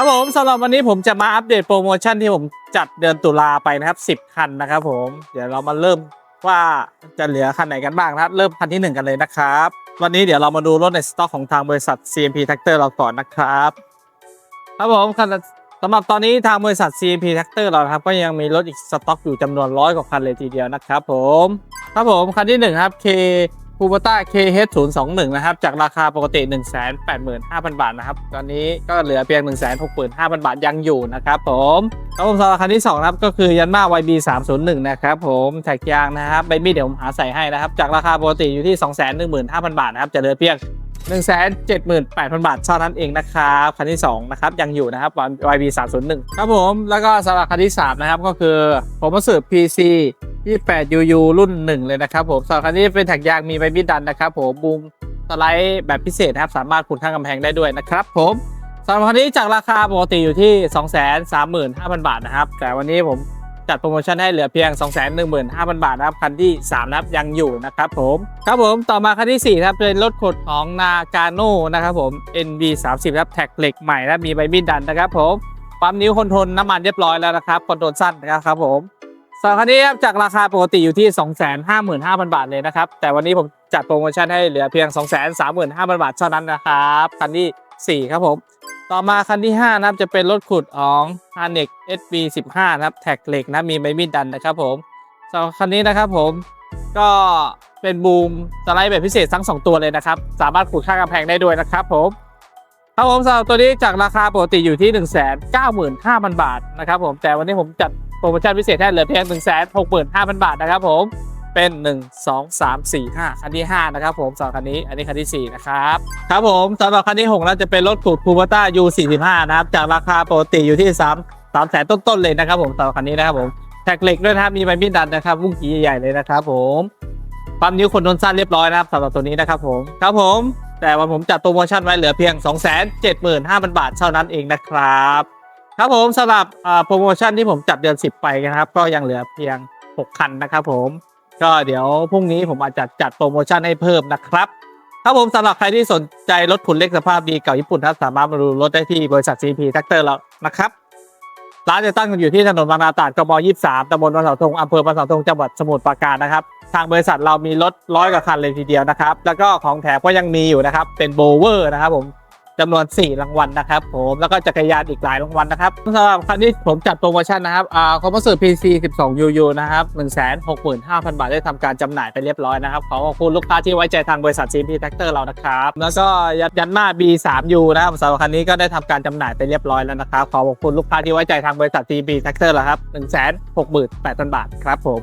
ครับผมสำหรับวันนี้ผมจะมาอัปเดตโปรโมชั่นที่ผมจัดเดือนตุลาไปนะครับ 10 คันนะครับผมเดี๋ยวเรามาเริ่มว่าจะเหลือคันไหนกันบ้างนะครับ เริ่มคันที่ 1 กันเลยนะครับ วันนี้เดี๋ยวเรามาดูรถในสต็อกของทางบริษัท CMP Tractor เราก่อนนะครับ ครับผมคันสำหรับตอนนี้ทางบริษัท CMP Tractor เรานะครับก็ยังมีรถอีกสต็อกอยู่จำนวนร้อยกว่าคันเลยทีเดียวนะครับผม ครับผมคันที่หนึ่งครับ K คูเบต้า KH 0 2 1 นะครับ จากราคาปกติ 1 8 5 0 0 0 บาทนะครับ ตอนนี้ก็เหลือเพียง 1 6 5 0 0 0 บาทยังอยู่นะครับผมครับผมสำหรับคันที่2นะครับ ก็คือ ยันมา YB 3 0 1 นะครับผมแท็กยางนะครับใบมีดเดี๋ยวผมหาใส่ให้นะครับ จากราคาปกติอยู่ที่ 2 1 5 0 0 0 บาทนะครับ จะเหลือเพียง 1 7 8 0 0 0 บาทเท่านั้นเองนะครับคันที่ 2 นะครับ ยังอยู่นะครับ YB 3 0 1 ครับผมแล้วก็สำหรับคันที่ 3 นะครับก็คือผมมาสืบ PC 28 UU รุ่น 1 เลยนะครับผมสำหรับคันนี้เป็นแท็กยางมีใบมีดดันนะครับผมบูมสไลด์แบบพิเศษนะครับสามารถขุดข้างกำแพงได้ด้วยนะครับผมสำหรับคันนี้จากราคาปกติอยู่ที่ 235,000 บาทนะครับ แต่วันนี้ผมจัดโปรโมชั่นให้เหลือเพียง 215,000 บาทนะครับคันที่3นะครับยังอยู่นะครับผมครับผมต่อมาคันที่4ครับเป็นรถขดของนากาโน่นะครับผม NB 30ครับแท็กเหล็กใหม่และมีใบมีดดันนะครับผมปั๊มนิ้วคอนโทรลน้ำมันเรียบร้อยแล้วนะครับคอนโทรลสั้นนะครับผม สำหรับคันนี้ครับจากราคาปกติอยู่ที่ 255,000 บาทเลยนะครับ แต่วันนี้ผมจัดโปรโมชั่นให้เหลือเพียง 235,000 บาทเท่านั้นนะครับ คันที่ 4 ครับผม ต่อมาคันที่ 5 นะครับจะเป็นรถขุดของ h a r n e x SB 15 นะครับแท็กเหล็กนะมีใบมีดดันนะครับผมสำหรับคันนี้นะครับผมก็เป็นบูมสไลด์แบบพิเศษทั้ง 2 ตัวเลยนะครับ สามารถขุดข้างกำแพงได้ด้วยนะครับผมครับผมสำหรับตัวนี้จากราคาปกติอยู่ที่ 1 9 5 0 0 0 บาทนะครับผมแต่วันนี้ผมจัด โปรโมชั่นพิเศษให้เหลือเพียง1 6 5 0 0 0 บาทนะครับผม เป็น 1 2 3 4 5 คันที่ 5 นะครับผมสำหรับคันนี้ อันนี้คันที่ 4 นะครับ ครับผมสำหรับคันที่6แล้วจะเป็นรถขูดคูเปต้า U45 นะครับ จากราคาปกติอยู่ที่ 3 3แสนต้นๆเลยนะครับผมสำหรับคันนี้นะครับผม แท็กเหล็กด้วยนะครับ มีใบมีดดันนะครับวุ้งกีใหญ่ๆเลยนะครับผมปั๊มนิ้วคนโดนสั้นเรียบร้อยนะครับสำหรับตัวนี้นะครับผม ครับผม แต่วันผมจัดโปรโมชั่นไว้เหลือเพียง 275,000 บาทเท่านั้นเองนะครับ ครับผมสำหรับโปรโมชั่นที่ผมจัดเดือน 10 ไปนะครับ ก็ยังเหลือเพียง 6 คันนะครับผม ก็เดี๋ยวพรุ่งนี้ผมอาจจะจัดโปรโมชั่นให้เพิ่มนะครับ ครับผมสำหรับใครที่สนใจรถขุนเล็กสภาพดีเก่าญี่ปุ่นครับสามารถมาดูรถได้ที่บริษัท CP Tractor เรานะครับร้านจะตั้งอยู่ที่ถนนบางนาตราดกม23ตำบลบางเสาธงอำเภอบางเสาธงจังหวัดสมุทรปราการนะครับ ทางบริษัทเรามีรถร้อยกว่าคันเลยทีเดียวนะครับ แล้วก็ของแถมก็ยังมีอยู่นะครับ เป็นโบเวอร์นะครับผม จำนวน 4 รางวัลนะครับผมแล้วก็จักรยานอีกหลายรางวัลนะครับสำหรับคันนี้ผมจัดโปรโมชั่นนะครับอ่าคอมเพรสเซอร์ PC 12 UU นะครับ165,000บาทได้ทำการจำหน่ายไปเรียบร้อยนะครับขอขอบคุณลูกค้าที่ไว้ใจทางบริษัท CP Tractor เรานะครับแล้วก็ยันยันมา B3U นะครับสำหรับคันนี้ก็ได้ทำการจำหน่ายไปเรียบร้อยแล้วนะครับขอขอบคุณลูกค้าที่ไว้ใจทางบริษัท CP Tractor เราครับ168,000บาทครับผม